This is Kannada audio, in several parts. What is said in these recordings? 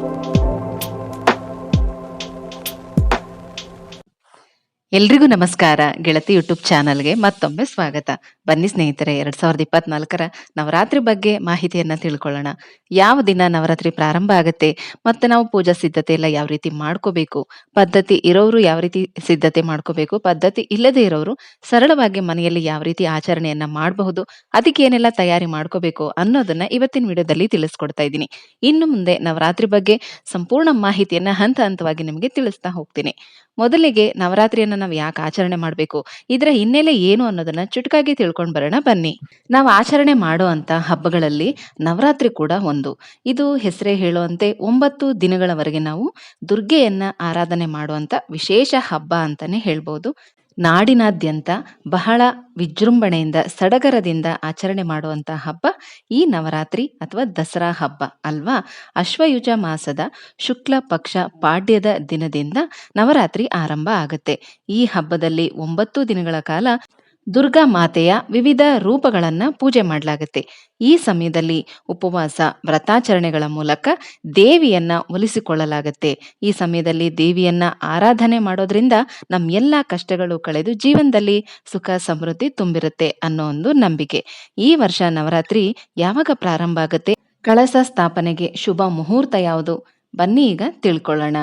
Thank you. ಎಲ್ರಿಗೂ ನಮಸ್ಕಾರ. ಗೆಳತಿ ಯೂಟ್ಯೂಬ್ ಚಾನಲ್ಗೆ ಮತ್ತೊಮ್ಮೆ ಸ್ವಾಗತ. ಬನ್ನಿ ಸ್ನೇಹಿತರೆ, ಎರಡ್ ಸಾವಿರದ ಇಪ್ಪತ್ನಾಲ್ಕರ ನವರಾತ್ರಿ ಬಗ್ಗೆ ಮಾಹಿತಿಯನ್ನ ತಿಳ್ಕೊಳ್ಳೋಣ. ಯಾವ ದಿನ ನವರಾತ್ರಿ ಪ್ರಾರಂಭ ಆಗುತ್ತೆ, ಮತ್ತೆ ನಾವು ಪೂಜಾ ಸಿದ್ಧತೆ ಎಲ್ಲ ಯಾವ ರೀತಿ ಮಾಡ್ಕೋಬೇಕು, ಪದ್ಧತಿ ಇರೋರು ಯಾವ ರೀತಿ ಸಿದ್ಧತೆ ಮಾಡ್ಕೋಬೇಕು, ಪದ್ಧತಿ ಇಲ್ಲದೆ ಇರೋರು ಸರಳವಾಗಿ ಮನೆಯಲ್ಲಿ ಯಾವ ರೀತಿ ಆಚರಣೆಯನ್ನ ಮಾಡಬಹುದು, ಅದಕ್ಕೆ ಏನೆಲ್ಲ ತಯಾರಿ ಮಾಡ್ಕೋಬೇಕು ಅನ್ನೋದನ್ನ ಇವತ್ತಿನ ವಿಡಿಯೋದಲ್ಲಿ ತಿಳಿಸ್ಕೊಡ್ತಾ ಇದ್ದೀನಿ. ಇನ್ನು ಮುಂದೆ ನವರಾತ್ರಿ ಬಗ್ಗೆ ಸಂಪೂರ್ಣ ಮಾಹಿತಿಯನ್ನ ಹಂತ ಹಂತವಾಗಿ ನಿಮಗೆ ತಿಳಿಸ್ತಾ ಹೋಗ್ತೀನಿ. ಮೊದಲಿಗೆ ನವರಾತ್ರಿಯನ್ನ ನಾವು ಯಾಕೆ ಆಚರಣೆ ಮಾಡಬೇಕು? ಇದರ ಹಿನ್ನೆಲೆ ಏನು ಅನ್ನೋದನ್ನ ಚುಟುಕಾಗಿ ತಿಳ್ಕೊಂಡು ಬರೋಣ ಬನ್ನಿ. ನಾವು ಆಚರಣೆ ಮಾಡೋ ಅಂತ ಹಬ್ಬಗಳಲ್ಲಿ ನವರಾತ್ರಿ ಕೂಡ ಒಂದು. ಇದು ಹೆಸರೇ ಹೇಳುವಂತೆ ಒಂಬತ್ತು ದಿನಗಳವರೆಗೆ ನಾವು ದುರ್ಗೆಯನ್ನ ಆರಾಧನೆ ಮಾಡುವಂತ ವಿಶೇಷ ಹಬ್ಬ ಅಂತಾನೆ ಹೇಳ್ಬೋದು. ನಾಡಿನಾದ್ಯಂತ ಬಹಳ ವಿಜೃಂಭಣೆಯಿಂದ, ಸಡಗರದಿಂದ ಆಚರಣೆ ಮಾಡುವಂತಹ ಹಬ್ಬ ಈ ನವರಾತ್ರಿ ಅಥವಾ ದಸರಾ ಹಬ್ಬ ಅಲ್ವಾ? ಅಶ್ವಯುಜ ಮಾಸದ ಶುಕ್ಲ ಪಕ್ಷ ಪಾಡ್ಯದ ದಿನದಿಂದ ನವರಾತ್ರಿ ಆರಂಭ ಆಗುತ್ತೆ. ಈ ಹಬ್ಬದಲ್ಲಿ ಒಂಬತ್ತು ದಿನಗಳ ಕಾಲ ದುರ್ಗಾ ಮಾತೆಯ ವಿವಿಧ ರೂಪಗಳನ್ನು ಪೂಜೆ ಮಾಡಲಾಗುತ್ತೆ. ಈ ಸಮಯದಲ್ಲಿ ಉಪವಾಸ, ವ್ರತಾಚರಣೆಗಳ ಮೂಲಕ ದೇವಿಯನ್ನ ಒಲಿಸಿಕೊಳ್ಳಲಾಗುತ್ತೆ. ಈ ಸಮಯದಲ್ಲಿ ದೇವಿಯನ್ನ ಆರಾಧನೆ ಮಾಡೋದ್ರಿಂದ ನಮ್ಮ ಎಲ್ಲ ಕಷ್ಟಗಳು ಕಳೆದು ಜೀವನದಲ್ಲಿ ಸುಖ, ಸಮೃದ್ಧಿ ತುಂಬಿರುತ್ತೆ ಅನ್ನೋ ಒಂದು ನಂಬಿಕೆ. ಈ ವರ್ಷ ನವರಾತ್ರಿ ಯಾವಾಗ ಪ್ರಾರಂಭ ಆಗುತ್ತೆ? ಕಳಸ ಸ್ಥಾಪನೆಗೆ ಶುಭ ಮುಹೂರ್ತ ಯಾವುದು? ಬನ್ನಿ ಈಗ ತಿಳ್ಕೊಳ್ಳೋಣ.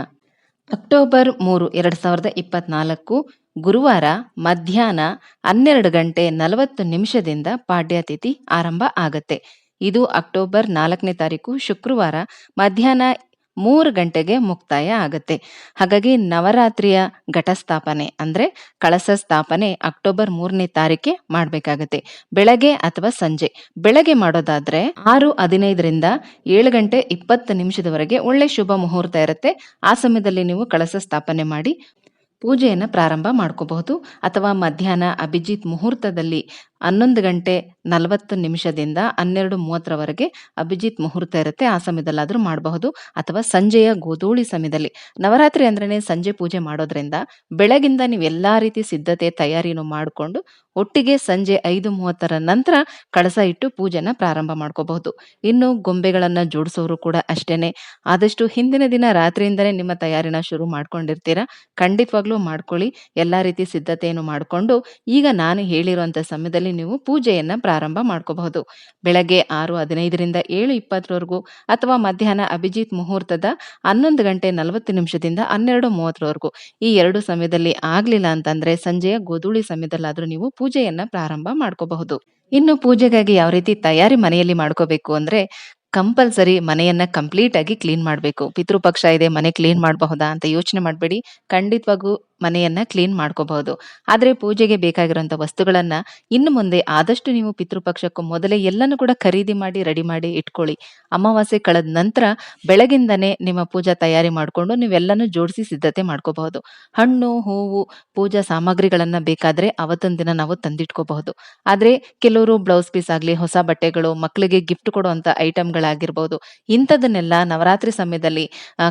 ಅಕ್ಟೋಬರ್ ಮೂರು, ಎರಡ್ ಸಾವಿರದ ಇಪ್ಪತ್ನಾಲ್ಕು ಗುರುವಾರ ಮಧ್ಯಾಹ್ನ ಹನ್ನೆರಡು ಗಂಟೆ ನಲವತ್ತು ನಿಮಿಷದಿಂದ ಪಾಡ್ಯತಿಥಿ ಆರಂಭ ಆಗತ್ತೆ. ಇದು ಅಕ್ಟೋಬರ್ ನಾಲ್ಕನೇ ತಾರೀಕು ಶುಕ್ರವಾರ ಮಧ್ಯಾಹ್ನ ಮೂರು ಗಂಟೆಗೆ ಮುಕ್ತಾಯ ಆಗತ್ತೆ. ಹಾಗಾಗಿ ನವರಾತ್ರಿಯ ಘಟಸ್ಥಾಪನೆ ಅಂದ್ರೆ ಕಳಸ ಸ್ಥಾಪನೆ ಅಕ್ಟೋಬರ್ ಮೂರನೇ ತಾರೀಕೆ ಮಾಡ್ಬೇಕಾಗತ್ತೆ. ಬೆಳಗ್ಗೆ ಅಥವಾ ಸಂಜೆ. ಬೆಳಗ್ಗೆ ಮಾಡೋದಾದ್ರೆ ಆರು ಹದಿನೈದರಿಂದ ಏಳು ಗಂಟೆ ಇಪ್ಪತ್ತು ನಿಮಿಷದವರೆಗೆ ಒಳ್ಳೆ ಶುಭ ಮುಹೂರ್ತ ಇರುತ್ತೆ. ಆ ಸಮಯದಲ್ಲಿ ನೀವು ಕಳಸ ಸ್ಥಾಪನೆ ಮಾಡಿ ಪೂಜೆಯನ್ನು ಪ್ರಾರಂಭ ಮಾಡ್ಕೋಬಹುದು. ಅಥವಾ ಮಧ್ಯಾಹ್ನ ಅಭಿಜಿತ್ ಮುಹೂರ್ತದಲ್ಲಿ ಹನ್ನೊಂದು ಗಂಟೆ ನಲವತ್ತು ನಿಮಿಷದಿಂದ ಹನ್ನೆರಡು ಮೂವತ್ತರವರೆಗೆ ಅಭಿಜಿತ್ ಮುಹೂರ್ತ ಇರುತ್ತೆ. ಆ ಸಮಯದಲ್ಲಾದರೂ ಮಾಡಬಹುದು. ಅಥವಾ ಸಂಜೆಯ ಗೋಧೂಳಿ ಸಮಯದಲ್ಲಿ. ನವರಾತ್ರಿ ಅಂದ್ರೇ ಸಂಜೆ ಪೂಜೆ ಮಾಡೋದ್ರಿಂದ ಬೆಳಗಿಂದ ನೀವು ಎಲ್ಲ ರೀತಿ ಸಿದ್ಧತೆ, ತಯಾರಿನೂ ಮಾಡಿಕೊಂಡು ಒಟ್ಟಿಗೆ ಸಂಜೆ ಐದು ಮೂವತ್ತರ ನಂತರ ಕಳಸ ಇಟ್ಟು ಪೂಜೆನ ಪ್ರಾರಂಭ ಮಾಡ್ಕೋಬಹುದು. ಇನ್ನು ಗೊಂಬೆಗಳನ್ನು ಜೋಡಿಸೋರು ಕೂಡ ಅಷ್ಟೇನೆ. ಆದಷ್ಟು ಹಿಂದಿನ ದಿನ ರಾತ್ರಿಯಿಂದನೇ ನಿಮ್ಮ ತಯಾರಿನ ಶುರು ಮಾಡ್ಕೊಂಡಿರ್ತೀರಾ? ಖಂಡಿತವಾಗ್ಲೂ ಮಾಡ್ಕೊಳ್ಳಿ. ಎಲ್ಲಾ ರೀತಿ ಸಿದ್ಧತೆಯನ್ನು ಮಾಡಿಕೊಂಡು ಈಗ ನಾನು ಹೇಳಿರುವಂಥ ಸಮಯದಲ್ಲಿ ನೀವು ಪೂಜೆಯನ್ನ ಪ್ರಾರಂಭ ಮಾಡ್ಕೋಬಹುದು. ಬೆಳಗ್ಗೆ ಆರು, ಹದಿನೈದರಿಂದ ಏಳು ಇಪ್ಪತ್ತರವರೆಗೂ ಅಥವಾ ಮಧ್ಯಾಹ್ನ ಅಭಿಜಿತ್ ಮುಹೂರ್ತದ ಹನ್ನೊಂದು ಗಂಟೆ ನಲವತ್ತು ನಿಮಿಷದಿಂದ ಹನ್ನೆರಡು ಮೂವತ್ತರವರೆಗೂ. ಈ ಎರಡು ಸಮಯದಲ್ಲಿ ಆಗ್ಲಿಲ್ಲ ಅಂತಂದ್ರೆ ಸಂಜೆಯ ಗೋಧೂಳಿ ಸಮಯದಲ್ಲಾದ್ರೂ ನೀವು ಪೂಜೆಯನ್ನ ಪ್ರಾರಂಭ ಮಾಡ್ಕೋಬಹುದು. ಇನ್ನು ಪೂಜೆಗಾಗಿ ಯಾವ ರೀತಿ ತಯಾರಿ ಮನೆಯಲ್ಲಿ ಮಾಡ್ಕೋಬೇಕು ಅಂದ್ರೆ ಕಂಪಲ್ಸರಿ ಮನೆಯನ್ನ ಕಂಪ್ಲೀಟ್ ಆಗಿ ಕ್ಲೀನ್ ಮಾಡಬೇಕು. ಪಿತೃಪಕ್ಷ ಇದೆ, ಮನೆ ಕ್ಲೀನ್ ಮಾಡಬಹುದಾ ಅಂತ ಯೋಚನೆ ಮಾಡಬೇಡಿ. ಖಂಡಿತವಾಗೂ ಮನೆಯನ್ನ ಕ್ಲೀನ್ ಮಾಡ್ಕೋಬಹುದು. ಆದ್ರೆ ಪೂಜೆಗೆ ಬೇಕಾಗಿರುವಂತ ವಸ್ತುಗಳನ್ನ ಇನ್ನು ಮುಂದೆ ಆದಷ್ಟು ನೀವು ಪಿತೃಪಕ್ಷಕ್ಕೂ ಮೊದಲೇ ಎಲ್ಲನೂ ಕೂಡ ಖರೀದಿ ಮಾಡಿ ರೆಡಿ ಮಾಡಿ ಇಟ್ಕೊಳ್ಳಿ. ಅಮಾವಾಸ್ಯೆ ಕಳೆದ ನಂತರ ಬೆಳಗಿಂದನೇ ನಿಮ್ಮ ಪೂಜಾ ತಯಾರಿ ಮಾಡಿಕೊಂಡು ನೀವೆಲ್ಲನೂ ಜೋಡಿಸಿ ಸಿದ್ಧತೆ ಮಾಡ್ಕೋಬಹುದು. ಹಣ್ಣು, ಹೂವು, ಪೂಜಾ ಸಾಮಗ್ರಿಗಳನ್ನ ಬೇಕಾದ್ರೆ ಅವತ್ತೊಂದು ದಿನ ನಾವು ತಂದಿಟ್ಕೋಬಹುದು. ಆದ್ರೆ ಕೆಲವರು ಬ್ಲೌಸ್ ಪೀಸ್ ಆಗ್ಲಿ, ಹೊಸ ಬಟ್ಟೆಗಳು ಮಕ್ಕಳಿಗೆ ಗಿಫ್ಟ್ ಕೊಡುವಂತ ಐಟಮ್ಗಳಾಗಿರ್ಬೋದು ಇಂಥದನ್ನೆಲ್ಲ ನವರಾತ್ರಿ ಸಮಯದಲ್ಲಿ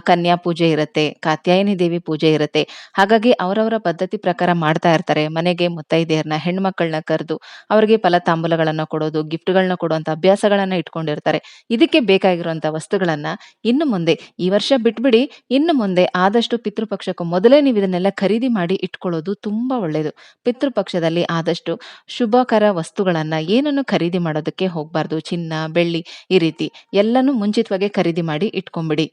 ಕನ್ಯಾ ಪೂಜೆ ಇರುತ್ತೆ, ಕಾತ್ಯಾಯಿನಿ ದೇವಿ ಪೂಜೆ ಇರುತ್ತೆ. ಹಾಗಾಗಿ ಅವರವರ ಪದ್ಧತಿ ಪ್ರಕಾರ ಮಾಡ್ತಾ ಇರ್ತಾರೆ. ಮನೆಗೆ ಮುತ್ತೈದೆಯರನ್ನ, ಹೆಣ್ಮಕ್ಳನ್ನ ಕರೆದು ಅವರಿಗೆ ಫಲತಾಂಬೂಲಗಳನ್ನ ಕೊಡೋದು, ಗಿಫ್ಟ್ಗಳನ್ನ ಕೊಡುವಂತ ಅಭ್ಯಾಸಗಳನ್ನ ಇಟ್ಕೊಂಡಿರ್ತಾರೆ. ಇದಕ್ಕೆ ಬೇಕಾಗಿರುವಂತ ವಸ್ತುಗಳನ್ನ ಇನ್ನು ಮುಂದೆ, ಈ ವರ್ಷ ಬಿಟ್ಬಿಡಿ, ಇನ್ನು ಮುಂದೆ ಆದಷ್ಟು ಪಿತೃಪಕ್ಷಕ್ಕೂ ಮೊದಲೇ ನೀವು ಇದನ್ನೆಲ್ಲ ಖರೀದಿ ಮಾಡಿ ಇಟ್ಕೊಳ್ಳೋದು ತುಂಬಾ ಒಳ್ಳೆಯದು ಪಿತೃಪಕ್ಷದಲ್ಲಿ ಆದಷ್ಟು ಶುಭಕರ ವಸ್ತುಗಳನ್ನ ಏನನ್ನು ಖರೀದಿ ಮಾಡೋದಕ್ಕೆ ಹೋಗ್ಬಾರ್ದು. ಚಿನ್ನ, ಬೆಳ್ಳಿ ಈ ರೀತಿ. ಎಲ್ಲನೂ ಮುಂಚಿತವಾಗಿ ಖರೀದಿ ಮಾಡಿ ಇಟ್ಕೊಂಬಿಡಿ.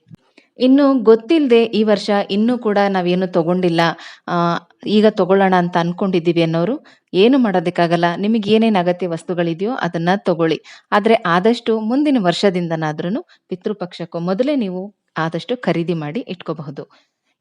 ಇನ್ನು ಗೊತ್ತಿಲ್ಲದೆ ಈ ವರ್ಷ ಇನ್ನೂ ಕೂಡ ನಾವೇನು ತಗೊಂಡಿಲ್ಲ. ಈಗ ತಗೊಳ್ಳೋಣ ಅಂತ ಅನ್ಕೊಂಡಿದ್ದೀವಿ ಅನ್ನೋರು, ಏನು ಮಾಡೋದಕ್ಕಾಗಲ್ಲ. ನಿಮಗೆ ಏನೇನು ಅಗತ್ಯ ವಸ್ತುಗಳಿದೆಯೋ ಅದನ್ನ ತಗೊಳ್ಳಿ. ಆದ್ರೆ ಆದಷ್ಟು ಮುಂದಿನ ವರ್ಷದಿಂದನಾದ್ರೂ ಪಿತೃಪಕ್ಷಕ್ಕೂ ಮೊದಲೇ ನೀವು ಆದಷ್ಟು ಖರೀದಿ ಮಾಡಿ ಇಟ್ಕೋಬಹುದು.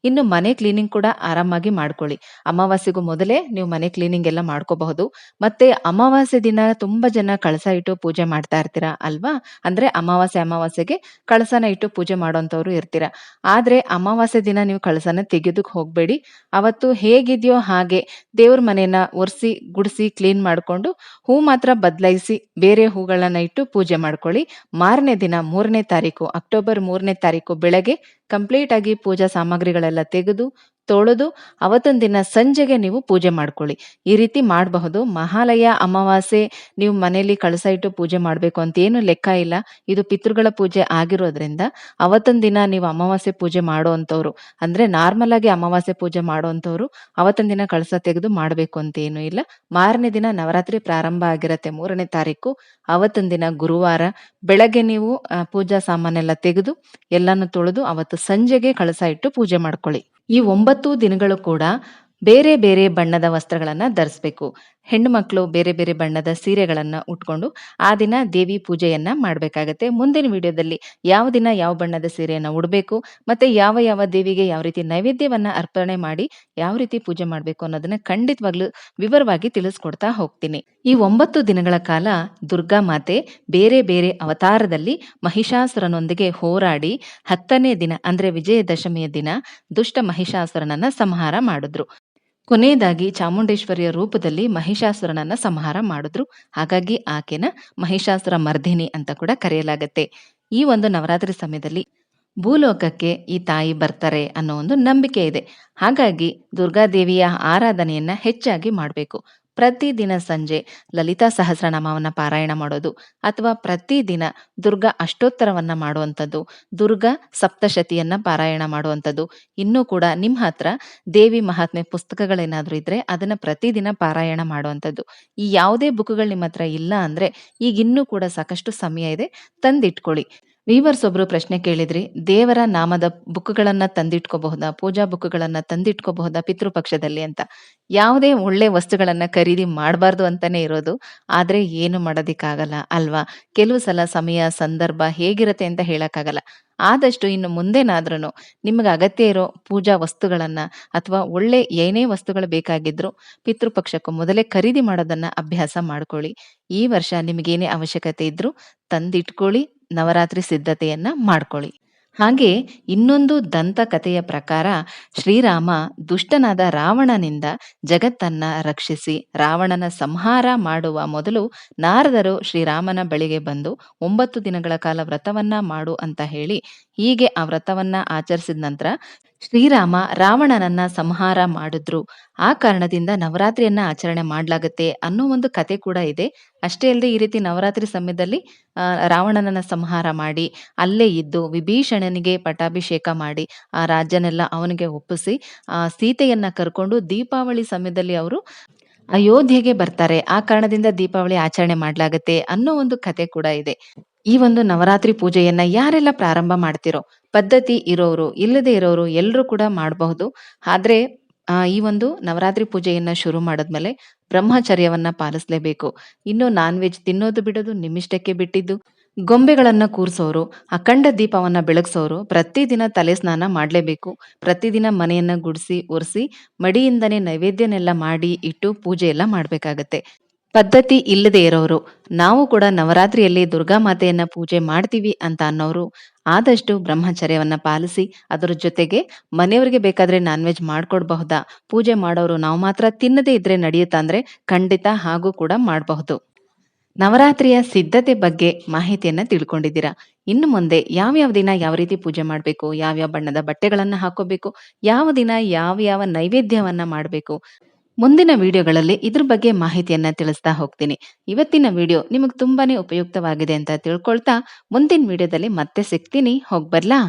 ಇನ್ನು ಮನೆ ಕ್ಲೀನಿಂಗ್ ಕೂಡ ಆರಾಮಾಗಿ ಮಾಡ್ಕೊಳ್ಳಿ. ಅಮಾವಾಸ್ಯೆಗೂ ಮೊದಲೇ ನೀವು ಮನೆ ಕ್ಲೀನಿಂಗ್ ಎಲ್ಲ ಮಾಡ್ಕೋಬಹುದು. ಮತ್ತೆ ಅಮಾವಾಸ್ಯೆ ದಿನ ತುಂಬಾ ಜನ ಕಳಸ ಇಟ್ಟು ಪೂಜೆ ಮಾಡ್ತಾ ಇರ್ತೀರಾ ಅಲ್ವಾ? ಅಂದ್ರೆ ಅಮಾವಾಸ್ಯೆ ಅಮಾವಾಸ್ಯೆಗೆ ಕಳಸನ ಇಟ್ಟು ಪೂಜೆ ಮಾಡೋಂಥವ್ರು ಇರ್ತೀರಾ? ಆದ್ರೆ ಅಮಾವಾಸ್ಯೆ ದಿನ ನೀವು ಕಳಸನ ತೆಗೆಯೋದಕ್ಕೆ ಹೋಗ್ಬೇಡಿ. ಅವತ್ತು ಹೇಗಿದೆಯೋ ಹಾಗೆ ದೇವ್ರ ಮನೆಯನ್ನ ಒರೆಸಿ, ಗುಡಿಸಿ ಕ್ಲೀನ್ ಮಾಡ್ಕೊಂಡು ಹೂ ಮಾತ್ರ ಬದಲಾಯಿಸಿ ಬೇರೆ ಹೂಗಳನ್ನ ಇಟ್ಟು ಪೂಜೆ ಮಾಡ್ಕೊಳ್ಳಿ. ಮಾರನೇ ದಿನ ಮೂರನೇ ತಾರೀಕು, ಅಕ್ಟೋಬರ್ ಮೂರನೇ ತಾರೀಕು ಬೆಳಗ್ಗೆ ಕಂಪ್ಲೀಟ್ ಆಗಿ ಪೂಜಾ ಸಾಮಗ್ರಿಗಳೆಲ್ಲ ತೆಗೆದು ತೊಳೆದು ಅವತ್ತಿನ ದಿನ ಸಂಜೆಗೆ ನೀವು ಪೂಜೆ ಮಾಡ್ಕೊಳ್ಳಿ. ಈ ರೀತಿ ಮಾಡಬಹುದು. ಮಹಾಲಯ ಅಮಾವಾಸ್ಯೆ, ನೀವು ಮನೆಯಲ್ಲಿ ಕಳಸ ಇಟ್ಟು ಪೂಜೆ ಮಾಡಬೇಕು ಅಂತ ಏನು ಲೆಕ್ಕ ಇಲ್ಲ. ಇದು ಪಿತೃಗಳ ಪೂಜೆ ಆಗಿರೋದ್ರಿಂದ ಅವತ್ತೊಂದು ದಿನ ನೀವು ಅಮಾವಾಸ್ಯೆ ಪೂಜೆ ಮಾಡೋವಂಥವ್ರು, ಅಂದ್ರೆ ನಾರ್ಮಲ್ ಆಗಿ ಅಮಾವಾಸ್ಯೆ ಪೂಜೆ ಮಾಡೋವಂಥವ್ರು ಅವತ್ತೊಂದು ದಿನ ಕಳಸ ತೆಗೆದು ಮಾಡಬೇಕು ಅಂತ ಏನು ಇಲ್ಲ. ಮಾರನೇ ದಿನ ನವರಾತ್ರಿ ಪ್ರಾರಂಭ ಆಗಿರತ್ತೆ, ಮೂರನೇ ತಾರೀಕು. ಅವತ್ತಿನ ದಿನ ಗುರುವಾರ ಬೆಳಗ್ಗೆ ನೀವು ಪೂಜಾ ಸಾಮಾನೆಲ್ಲ ತೆಗೆದು ಎಲ್ಲಾನು ತೊಳೆದು ಅವತ್ತು ಸಂಜೆಗೆ ಕಳಸ ಇಟ್ಟು ಪೂಜೆ ಮಾಡ್ಕೊಳ್ಳಿ. ಈ ಒಂಬತ್ತು ದಿನಗಳು ಕೂಡ ಬೇರೆ ಬೇರೆ ಬಣ್ಣದ ವಸ್ತ್ರಗಳನ್ನು ಧರಿಸ್ಬೇಕು. ಹೆಣ್ಣು ಮಕ್ಕಳು ಬೇರೆ ಬೇರೆ ಬಣ್ಣದ ಸೀರೆಗಳನ್ನು ಉಟ್ಕೊಂಡು ಆ ದಿನ ದೇವಿ ಪೂಜೆಯನ್ನ ಮಾಡಬೇಕಾಗತ್ತೆ. ಮುಂದಿನ ವಿಡಿಯೋದಲ್ಲಿ ಯಾವ ದಿನ ಯಾವ ಬಣ್ಣದ ಸೀರೆಯನ್ನು ಉಡಬೇಕು, ಮತ್ತೆ ಯಾವ ಯಾವ ದೇವಿಗೆ ಯಾವ ರೀತಿ ನೈವೇದ್ಯವನ್ನು ಅರ್ಪಣೆ ಮಾಡಿ ಯಾವ ರೀತಿ ಪೂಜೆ ಮಾಡಬೇಕು ಅನ್ನೋದನ್ನ ಖಂಡಿತವಾಗ್ಲೂ ವಿವರವಾಗಿ ತಿಳಿಸ್ಕೊಡ್ತಾ ಹೋಗ್ತೀನಿ. ಈ ಒಂಬತ್ತು ದಿನಗಳ ಕಾಲ ದುರ್ಗಾ ಮಾತೆ ಬೇರೆ ಬೇರೆ ಅವತಾರದಲ್ಲಿ ಮಹಿಷಾಸುರನೊಂದಿಗೆ ಹೋರಾಡಿ ಹತ್ತನೇ ದಿನ ಅಂದರೆ ವಿಜಯದಶಮಿಯ ದಿನ ದುಷ್ಟ ಮಹಿಷಾಸುರನನ್ನು ಸಂಹಾರ ಮಾಡಿದ್ರು. ಕೊನೆಯದಾಗಿ ಚಾಮುಂಡೇಶ್ವರಿಯ ರೂಪದಲ್ಲಿ ಮಹಿಷಾಸುರನನ್ನ ಸಂಹಾರ ಮಾಡಿದ್ರು. ಹಾಗಾಗಿ ಆಕೆನ ಮಹಿಷಾಸುರ ಮರ್ದಿನಿ ಅಂತ ಕೂಡ ಕರೆಯಲಾಗತ್ತೆ. ಈ ಒಂದು ನವರಾತ್ರಿ ಸಮಯದಲ್ಲಿ ಭೂಲೋಕಕ್ಕೆ ಈ ತಾಯಿ ಬರ್ತಾರೆ ಅನ್ನೋ ಒಂದು ನಂಬಿಕೆ ಇದೆ. ಹಾಗಾಗಿ ದುರ್ಗಾದೇವಿಯ ಆರಾಧನೆಯನ್ನ ಹೆಚ್ಚಾಗಿ ಮಾಡಬೇಕು. ಪ್ರತಿದಿನ ಸಂಜೆ ಲಲಿತಾ ಸಹಸ್ರನಾಮವನ್ನ ಪಾರಾಯಣ ಮಾಡೋದು ಅಥವಾ ಪ್ರತಿದಿನ ದುರ್ಗಾ ಅಷ್ಟೋತ್ತರವನ್ನ ಮಾಡುವಂಥದ್ದು, ದುರ್ಗಾ ಸಪ್ತಶತಿಯನ್ನ ಪಾರಾಯಣ ಮಾಡುವಂಥದ್ದು. ಇನ್ನೂ ಕೂಡ ನಿಮ್ಮ ಹತ್ರ ದೇವಿ ಮಹಾತ್ಮೆ ಪುಸ್ತಕಗಳೇನಾದ್ರೂ ಇದ್ರೆ ಅದನ್ನ ಪ್ರತಿದಿನ ಪಾರಾಯಣ ಮಾಡುವಂಥದ್ದು. ಈ ಯಾವುದೇ ಬುಕ್ಗಳು ನಿಮ್ಮ ಹತ್ರ ಇಲ್ಲ ಅಂದ್ರೆ ಈಗ ಇನ್ನೂ ಕೂಡ ಸಾಕಷ್ಟು ಸಮಯ ಇದೆ ತಂದಿಟ್ಕೊಳ್ಳಿ. ವೀವರ್ಸ್ ಒಬ್ರು ಪ್ರಶ್ನೆ ಕೇಳಿದ್ರಿ, ದೇವರ ನಾಮದ ಬುಕ್ಗಳನ್ನ ತಂದಿಟ್ಕೋಬಹುದಾ, ಪೂಜಾ ಬುಕ್ಗಳನ್ನ ತಂದಿಟ್ಕೋಬಹುದಾ ಪಿತೃಪಕ್ಷದಲ್ಲಿ ಅಂತ. ಯಾವುದೇ ಒಳ್ಳೆ ವಸ್ತುಗಳನ್ನ ಖರೀದಿ ಮಾಡಬಾರ್ದು ಅಂತಾನೆ ಇರೋದು, ಆದ್ರೆ ಏನು ಮಾಡೋದಿಕ್ಕಾಗಲ್ಲ ಅಲ್ವಾ? ಕೆಲವು ಸಲ ಸಮಯ, ಸಂದರ್ಭ ಹೇಗಿರತ್ತೆ ಅಂತ ಹೇಳಕ್ಕಾಗಲ್ಲ. ಆದಷ್ಟು ಇನ್ನು ಮುಂದೆನಾದ್ರೂ ನಿಮಗೆ ಅಗತ್ಯ ಇರೋ ಪೂಜಾ ವಸ್ತುಗಳನ್ನ ಅಥವಾ ಒಳ್ಳೆ ಏನೇ ವಸ್ತುಗಳು ಬೇಕಾಗಿದ್ರು ಪಿತೃಪಕ್ಷಕ್ಕೂ ಮೊದಲೇ ಖರೀದಿ ಮಾಡೋದನ್ನ ಅಭ್ಯಾಸ ಮಾಡ್ಕೊಳ್ಳಿ. ಈ ವರ್ಷ ನಿಮಗೇನೇ ಅವಶ್ಯಕತೆ ಇದ್ರೂ ತಂದಿಟ್ಕೊಳ್ಳಿ. ನವರಾತ್ರಿ ಸಿದ್ಧತೆಯನ್ನ ಮಾಡ್ಕೊಳ್ಳಿ. ಹಾಗೆ ಇನ್ನೊಂದು ದಂತಕಥೆಯ ಪ್ರಕಾರ ಶ್ರೀರಾಮ ದುಷ್ಟನಾದ ರಾವಣನಿಂದ ಜಗತ್ತನ್ನ ರಕ್ಷಿಸಿ ರಾವಣನ ಸಂಹಾರ ಮಾಡುವ ಮೊದಲು ನಾರದರು ಶ್ರೀರಾಮನ ಬಳಿಗೆ ಬಂದು ಒಂಬತ್ತು ದಿನಗಳ ಕಾಲ ವ್ರತವನ್ನ ಮಾಡು ಅಂತ ಹೇಳಿ ಹೀಗೆ ಆ ವ್ರತವನ್ನ ಆಚರಿಸಿದ ನಂತರ ಶ್ರೀರಾಮ ರಾವಣನನ್ನ ಸಂಹಾರ ಮಾಡಿದ್ರು. ಆ ಕಾರಣದಿಂದ ನವರಾತ್ರಿಯನ್ನ ಆಚರಣೆ ಮಾಡ್ಲಾಗತ್ತೆ ಅನ್ನೋ ಒಂದು ಕತೆ ಕೂಡ ಇದೆ. ಅಷ್ಟೇ ಅಲ್ಲದೆ ಈ ರೀತಿ ನವರಾತ್ರಿ ಸಮಯದಲ್ಲಿ ರಾವಣನನ್ನ ಸಂಹಾರ ಮಾಡಿ, ಅಲ್ಲೇ ಇದ್ದು ವಿಭೀಷಣನಿಗೆ ಪಟಾಭಿಷೇಕ ಮಾಡಿ, ಆ ರಾಜ್ಯನೆಲ್ಲ ಅವನಿಗೆ ಒಪ್ಪಿಸಿ, ಆ, ಸೀತೆಯನ್ನ ಕರ್ಕೊಂಡು ದೀಪಾವಳಿ ಸಮಯದಲ್ಲಿ ಅವರು ಅಯೋಧ್ಯೆಗೆ ಬರ್ತಾರೆ. ಆ ಕಾರಣದಿಂದ ದೀಪಾವಳಿ ಆಚರಣೆ ಮಾಡ್ಲಾಗತ್ತೆ ಅನ್ನೋ ಒಂದು ಕತೆ ಕೂಡ ಇದೆ. ಈ ಒಂದು ನವರಾತ್ರಿ ಪೂಜೆಯನ್ನ ಯಾರೆಲ್ಲ ಪ್ರಾರಂಭ ಮಾಡ್ತಿರೋ, ಪದ್ಧತಿ ಇರೋರು, ಇಲ್ಲದೆ ಇರೋರು ಎಲ್ಲರೂ ಕೂಡ ಮಾಡಬಹುದು. ಆದ್ರೆ ಈ ಒಂದು ನವರಾತ್ರಿ ಪೂಜೆಯನ್ನ ಶುರು ಮಾಡಿದ್ಮೇಲೆ ಬ್ರಹ್ಮಚರ್ಯವನ್ನ ಪಾಲಿಸಲೇಬೇಕು. ಇನ್ನು ನಾನ್ ವೆಜ್ ತಿನ್ನೋದು ಬಿಡೋದು ನಿಮ್ಮಿಷ್ಟಕ್ಕೆ ಬಿಟ್ಟಿದ್ದು. ಗೊಂಬೆಗಳನ್ನ ಕೂರ್ಸೋರು, ಅಖಂಡ ದೀಪವನ್ನ ಬೆಳಗ್ಸೋರು ಪ್ರತಿದಿನ ತಲೆ ಸ್ನಾನ ಮಾಡ್ಲೇಬೇಕು. ಪ್ರತಿದಿನ ಮನೆಯನ್ನ ಗುಡಿಸಿ, ಒರೆಸಿ, ಮಡಿಯಿಂದನೇ ನೈವೇದ್ಯನೆಲ್ಲ ಮಾಡಿ ಇಟ್ಟು ಪೂಜೆ ಎಲ್ಲ ಮಾಡ್ಬೇಕಾಗತ್ತೆ. ಪದ್ಧತಿ ಇಲ್ಲದೆ ಇರೋರು. ನಾವು ಕೂಡ ನವರಾತ್ರಿಯಲ್ಲಿ ದುರ್ಗಾ ಮಾತೆಯನ್ನ ಪೂಜೆ ಮಾಡ್ತೀವಿ ಅಂತ ಅನ್ನೋರು ಆದಷ್ಟು ಬ್ರಹ್ಮಚರ್ಯವನ್ನ ಪಾಲಿಸಿ ಅದರ ಜೊತೆಗೆ ಮನೆಯವರಿಗೆ ಬೇಕಾದ್ರೆ ನಾನ್ ವೆಜ್ ಮಾಡ್ಕೊಡ್ಬಹುದಾ? ಪೂಜೆ ಮಾಡೋರು ನಾವು ಮಾತ್ರ ತಿನ್ನದೇ ಇದ್ರೆ ನಡೆಯುತ್ತಾ ಅಂದ್ರೆ ಖಂಡಿತ ಹಾಗೂ ಕೂಡ ಮಾಡಬಹುದು. ನವರಾತ್ರಿಯ ಸಿದ್ಧತೆ ಬಗ್ಗೆ ಮಾಹಿತಿಯನ್ನ ತಿಳ್ಕೊಂಡಿದ್ದೀರಾ? ಇನ್ನು ಮುಂದೆ ಯಾವ್ಯಾವ ದಿನ ಯಾವ ರೀತಿ ಪೂಜೆ ಮಾಡಬೇಕು? ಯಾವ್ಯಾವ ಬಣ್ಣದ ಬಟ್ಟೆಗಳನ್ನ ಹಾಕೋಬೇಕು ಯಾವ ದಿನ ಯಾವ ಯಾವ ನೈವೇದ್ಯವನ್ನ ಮಾಡಬೇಕು? ಮುಂದಿನ ವಿಡಿಯೋಗಳಲ್ಲಿ ಇದ್ರ ಬಗ್ಗೆ ಮಾಹಿತಿಯನ್ನ ತಿಳಿಸ್ತಾ ಹೋಗ್ತೀನಿ. ಇವತ್ತಿನ ವಿಡಿಯೋ ನಿಮಗೆ ತುಂಬಾನೇ ಉಪಯುಕ್ತವಾಗಿದೆ ಅಂತ ತಿಳ್ಕೊಳ್ತಾ ಮುಂದಿನ ವಿಡಿಯೋದಲ್ಲಿ ಮತ್ತೆ ಸಿಗ್ತೀನಿ. ಹೋಗ್ಬರ್ಲಾ